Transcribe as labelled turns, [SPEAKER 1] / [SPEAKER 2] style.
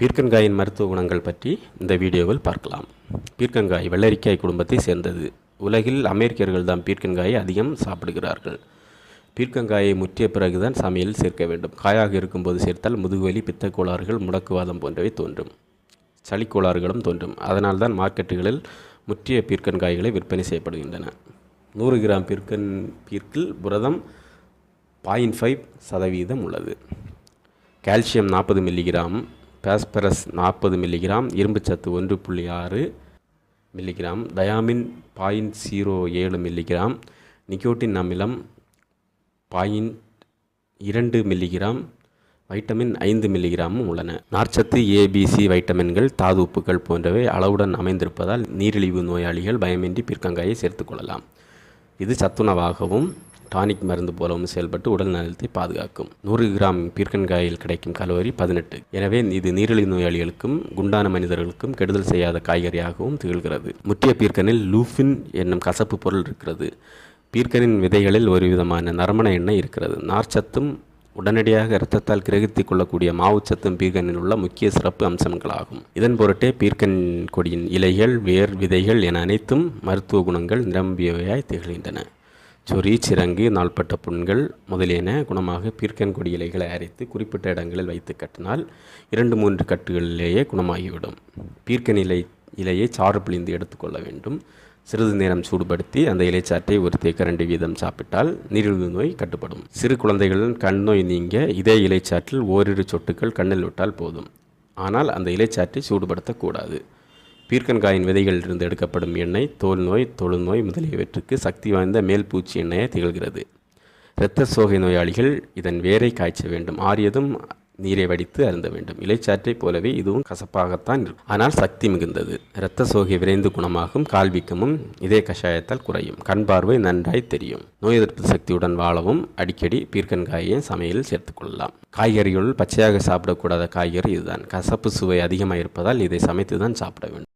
[SPEAKER 1] பீர்க்கங்காயின் மருத்துவ குணங்கள் பற்றி இந்த வீடியோவில் பார்க்கலாம். பீர்க்கங்காய் வெள்ளரிக்காய் குடும்பத்தை சேர்ந்தது. உலகில் அமெரிக்கர்கள் தான் பீர்க்கங்காயை அதிகம் சாப்பிடுகிறார்கள். பீர்க்கங்காயை முற்றிய பிறகுதான் சமையல் சேர்க்க வேண்டும். காயாக இருக்கும்போது சேர்த்தால் முதுகுவலி பித்த கோளாறுகள் முடக்குவாதம் போன்றவை தோன்றும். சளிக்கோளாறுகளும் தோன்றும். அதனால்தான் மார்க்கெட்டுகளில் முற்றிய பீர்க்கன்காய்களை விற்பனை செய்யப்படுகின்றன. நூறு கிராம் பீர்க்கன் பீர்க்கில் புரதம் பாயிண்ட் ஃபைவ் சதவீதம் உள்ளது. கால்சியம் நாற்பது மில்லிகிராம் பாஸ்பரஸ் நாற்பது மில்லிகிராம் இரும்புச்சத்து ஒன்று புள்ளி ஆறு மில்லிகிராம் தயாமின் பாயிண்ட் ஜீரோ ஏழு மில்லிகிராம் நிக்கோட்டின் அமிலம் பாயிண்ட் இரண்டு மில்லிகிராம் வைட்டமின் ஐந்து மில்லிகிராமும் உள்ளன. நார்ச்சத்து ஏபிசி வைட்டமின்கள் தாது உப்புகள் போன்றவை அளவுடன் அமைந்திருப்பதால் நீரிழிவு நோயாளிகள் பயமின்றி பிற்கங்காயை சேர்த்துக்கொள்ளலாம் இது சத்துணவாகவும் டானிக் மருந்து போலவும் செயல்பட்டு உடல் நலத்தை பாதுகாக்கும். நூறு கிராம் பீர்க்கன்காயில் கிடைக்கும் கலோரி பதினெட்டு. எனவே இது நீரிழிவு நோயாளிகளுக்கும் குண்டான மனிதர்களுக்கும் கெடுதல் செய்யாத காய்கறியாகவும் திகழ்கிறது. முற்றிய பீர்க்கனில் லூஃபின் என்னும் கசப்பு பொருள் இருக்கிறது. பீர்க்கனின் விதைகளில் ஒரு விதமான நறுமண எண்ணெய் இருக்கிறது. நார்ச்சத்தும் உடனடியாக இரத்தத்தால் கிரகித்துக் கொள்ளக்கூடிய மாவுச்சத்தும் பீர்க்கனில் உள்ள முக்கிய சிறப்பு அம்சங்களாகும். இதன் பொருட்டே பீர்க்கன் கொடியின் இலைகள் வேர் விதைகள் என அனைத்தும் மருத்துவ குணங்கள் நிரம்பியவையாய் திகழ்கின்றன. சொறி சிறங்கு நாள்பட்ட புண்கள் முதலியன குணமாக பீர்க்கன் கொடி இலைகளை அரைத்து குறிப்பிட்ட இடங்களில் வைத்து கட்டினால் இரண்டு மூன்று கட்டுகளிலேயே குணமாகிவிடும். பீர்க்கன் இலை இலையை சாறு பிழிந்து எடுத்துக்கொள்ள வேண்டும். சிறிது நேரம் சூடுபடுத்தி அந்த இலைச்சாற்றை ஒரு தேக்கரண்டு வீதம் சாப்பிட்டால் நீரிழிவு நோய் கட்டுப்படும். சிறு குழந்தைகளின் கண் நோய் நீங்க இதே இலைச்சாற்றில் ஓரிரு சொட்டுக்கள் கண்ணில் விட்டால் போதும். ஆனால் அந்த இலைச்சாற்றை சூடுபடுத்தக்கூடாது பீர்க்கன்காயின் விதைகளிலிருந்து எடுக்கப்படும் எண்ணெய் தோல் நோய் தொழுநோய் முதலியவற்றுக்கு சக்தி வாய்ந்த மேல் பூச்சி எண்ணெயை திகழ்கிறது. இரத்த சோகை நோயாளிகள் இதன் வேரை காய்ச்ச வேண்டும். ஆறியதும் நீரை வடித்து அருந்த வேண்டும். இலைச்சாற்றைப் போலவே இதுவும் கசப்பாகத்தான் இருக்கும். ஆனால் சக்தி மிகுந்தது. இரத்த சோகை விரைந்து குணமாகும். கால்வீக்கமும் இதே கஷாயத்தால் குறையும். கண் பார்வை நன்றாய் தெரியும். நோய் எதிர்ப்பு சக்தியுடன் வாழவும் அடிக்கடி பீர்க்கன்காயை சமையலில் சேர்த்துக்கொள்ளலாம் காய்கறிகளுள் பச்சையாக சாப்பிடக்கூடாத காய்கறி இதுதான். கசப்பு சுவை அதிகமாக இருப்பதால் இதை சமைத்து தான் சாப்பிட வேண்டும்.